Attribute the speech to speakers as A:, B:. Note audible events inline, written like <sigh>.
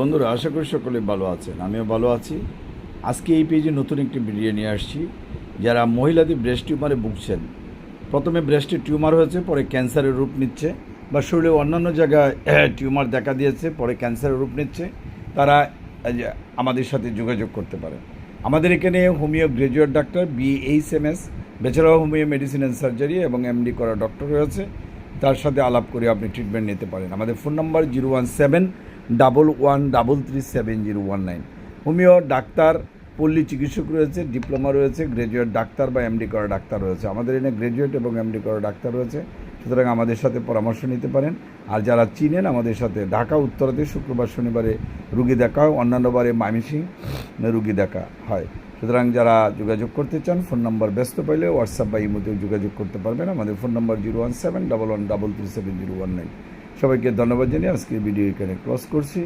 A: বন্ধুরা, আশা করি সকলে ভালো আছেন। আমিও ভালো আছি। আজকে এই পেজে নতুন একটি ভিডিও নিয়ে আসছি। যারা মহিলাদের ব্রেস্ট টিউমারে ভুগছেন, প্রথমে ব্রেস্টে টিউমার হয়েছে, পরে ক্যান্সারের রূপ নিচ্ছে বা শরীরে অন্যান্য জায়গায় <clears throat> টিউমার দেখা দিয়েছে, পরে ক্যান্সারের রূপ নিচ্ছে, তারা আমাদের সাথে যোগাযোগ করতে পারে। আমাদের এখানে homeo graduate doctor BH M S bachelor homeo medicine and surgery এবং এমডি করা ডক্টর রয়েছে তার সাথে আলাপ করে আপনি ট্রিটমেন্ট নিতে পারেন। আমাদের phone number zero one seven double one double three seven zero one nine homeo doctor, পল্লী চিকিৎসক রয়েছে, ডিপ্লোমা রয়েছে, গ্রাজুয়েট ডাক্তার বা এমডি করা ডাক্তার রয়েছে। আমাদের এখানে গ্রাজুয়েট এবং এমডি করা ডাক্তার রয়েছে। সুতরাং আমাদের সাথে পরামর্শ নিতে পারেন। আর যারা চিনেন আমাদের সাথে, ঢাকা, উত্তরাতে শুক্রবার, শনিবারে রুগী দেখা হয়, অন্যান্য বারে রুগী দেখা হয়। সুতরাং যারা যোগাযোগ করতে চান, ফোন নাম্বার ব্যস্ত পাইলে হোয়াটসঅ্যাপ বা ইমোতেও যোগাযোগ করতে পারবেন। আমাদের phone number zero one seven double one double three seven zero one nine সবাইকে ধন্যবাদ জানিয়ে আজকে ভিডিও এখানে ক্লোজ করছি।